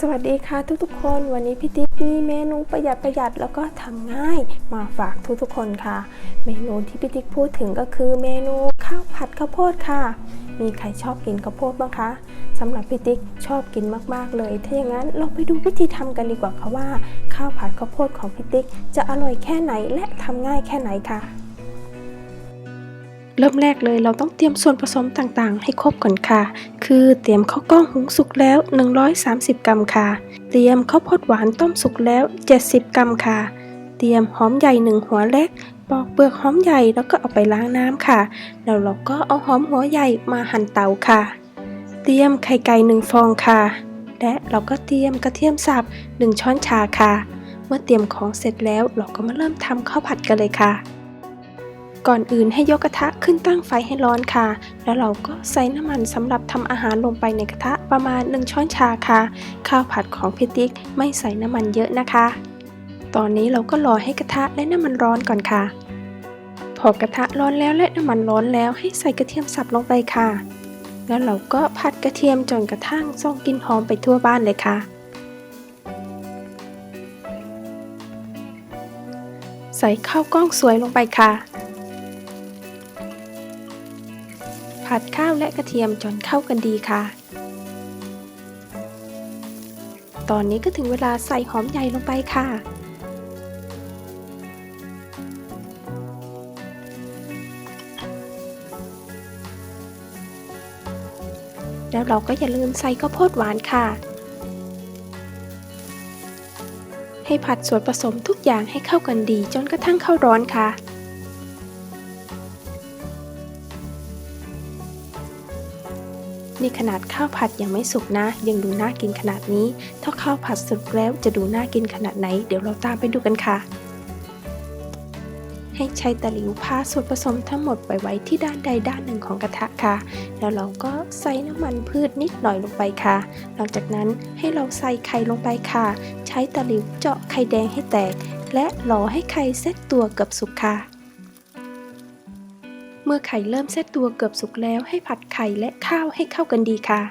สวัสดีค่ะทุกๆ คนวันนี้พี่ติ๊กมีเมนูประหยัดประหยัดแล้วก็ทำง่ายมาฝากทุกๆ คนค่ะ เมนูที่พี่ติ๊กพูดถึงก็คือเมนูข้าวผัดข้าวโพดค่ะ มีใครชอบกินข้าวโพดบ้างคะสำหรับพี่ติ๊กชอบกินมากๆเลย ถ้าอย่างนั้นเราไปดูวิธีทำกันดีกว่าค่ะว่า ข้าวผัดข้าวโพดของพี่ติ๊กจะอร่อยแค่ไหนและทำง่ายแค่ไหนค่ะ เริ่มแรกเลยเราต้องเตรียมส่วนผสมต่างๆ ให้ครบก่อนค่ะ คือเตรียมข้าวกล้องหุงสุกแล้ว 130 กรัมค่ะ เตรียมข้าวโพดหวานต้มสุกแล้ว 70 กรัมค่ะ เตรียมหอมใหญ่หนึ่งหัวเล็ก ปอกเปลือกหอมใหญ่แล้วก็เอาไปล้างน้ำค่ะ แล้วเราก็เอาหอมหัวใหญ่มาหั่นเตาค่ะ เตรียมไข่ไก่หนึ่งฟองค่ะ และเราก็เตรียมกระเทียมสับ1ช้อนชาค่ะ เมื่อเตรียมของเสร็จแล้วเราก็มาเริ่มทำข้าวผัดกันเลยค่ะ ก่อนอื่นให้ยกกระทะขึ้นตั้งไฟให้ร้อนค่ะ แล้วเราก็ใส่น้ำมันสำหรับทำอาหารลงไปในกระทะประมาณ 1 ช้อนชาค่ะ ข้าวผัดของพี่ติ๊กไม่ใส่น้ำมันเยอะนะคะ ตอนนี้เราก็รอให้กระทะและน้ำมันร้อนก่อนค่ะ พอกระทะร้อนแล้วและน้ำมันร้อนแล้วให้ใส่กระเทียมสับลงไปค่ะ แล้วเราก็ผัดกระเทียมจนกระทั่งส่งกลิ่นหอมไปทั่วบ้านเลยค่ะใส่ข้าวกล้องสวยลงไปค่ะ ผัดข้าวและกระเทียมจนเข้ากันดีค่ะ ตอนนี้ก็ถึงเวลาใส่หอมใหญ่ลงไปค่ะ แล้วเราก็อย่าลืมใส่ข้าวโพดหวานค่ะ ให้ผัดส่วนผสมทุกอย่างให้เข้ากันดีจนกระทั่งเข้าร้อนค่ะ นี่ขนาดข้าวผัดยังไม่สุกนะ ยังดูน่ากินขนาดนี้ ถ้าข้าวผัดสุกแล้วจะดูน่ากินขนาดไหน เดี๋ยวเราตามไปดูกันค่ะ ให้ใช้ตะหลิวพาส่วนผสมทั้งหมดไปไว้ที่ด้านใดด้านหนึ่งของกระทะค่ะ แล้วเราก็ใส่น้ำมันพืชนิดหน่อยลงไปค่ะ หลังจากนั้นให้เราใส่ไข่ลงไปค่ะ ใช้ตะหลิวเจาะไข่แดงให้แตก และรอให้ไข่เซตตัวเกือบสุกค่ะ มื่อไข่เริ่มเซตตัวเกือบสุกแล้วให้ผัดไข่และข้าวให้เข้ากันดีค่ะ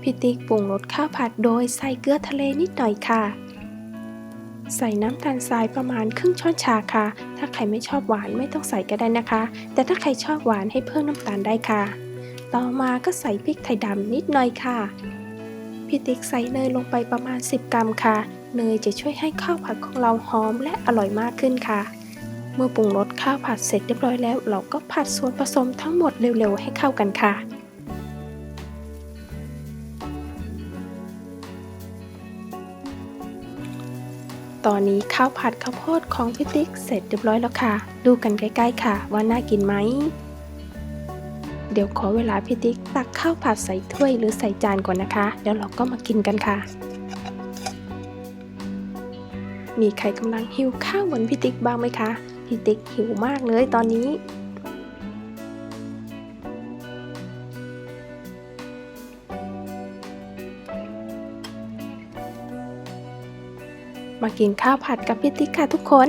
พี่ติ๊กปรุงรสข้าวผัดโดยใส่เกลือทะเลนิดหน่อยค่ะใส่น้ำตาลทรายประมาณครึ่งช้อนชาค่ะ ถ้าใครไม่ชอบหวานไม่ต้องใส่ก็ได้นะคะ แต่ถ้าใครชอบหวานให้เพิ่มน้ำตาลได้ค่ะ ต่อมาก็ใส่พริกไทยดำนิดหน่อยค่ะ พี่ติ๊กใส่เนยลงไปประมาณ 10 กรัมค่ะ เนยจะช่วยให้ข้าวผัดของเราหอมและอร่อยมากขึ้นค่ะ เมื่อปรุงรสข้าวผัดเสร็จเรียบร้อยแล้ว เราก็ผัดส่วนผสมทั้งหมดเร็วๆให้เข้ากันค่ะตอนนี้ข้าวผัดข้าวโพดของพี่ติ๊กเสร็จเรียบร้อยแล้วค่ะ ดูกันใกล้ๆค่ะว่าน่ากินไหม เดี๋ยวขอเวลาพี่ติ๊กตักข้าวผัดใส่ถ้วยหรือใส่จานก่อนนะคะเดี๋ยวเราก็มากินกันค่ะ มีใครกำลังหิวข้าวเหมือนพี่ติ๊กบ้างไหมคะ พี่ติ๊กหิวมากเลยตอนนี้มากินข้าวผัดกับพี่ติ๊กค่ะทุกคน